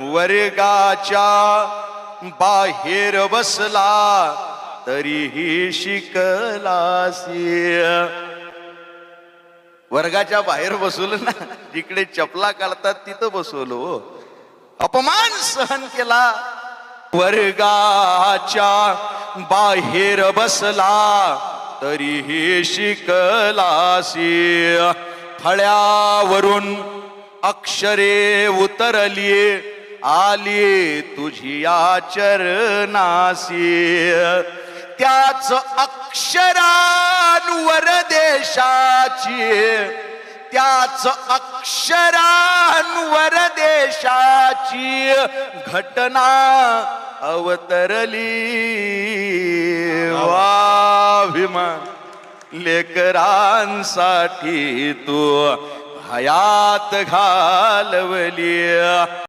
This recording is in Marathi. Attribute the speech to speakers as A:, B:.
A: वर्गाच्या बाहेर बसला तरीही शिकलासी. वर्गाच्या बाहेर बसवलं ना जिकडे चपला काढतात तिथं बसवलो हो. अपमान सहन केला. वर्गाच्या बाहेर बसला तरीही शिकलासी. फळ्यावरून अक्षरे उतरली आली तुझी आचरणासी. त्याच अक्षरांवर देशाची त्याच अक्षरांवर देशाची घटना अवतरली. वाभिमान लेकरांसाठी तू हयात घालवली.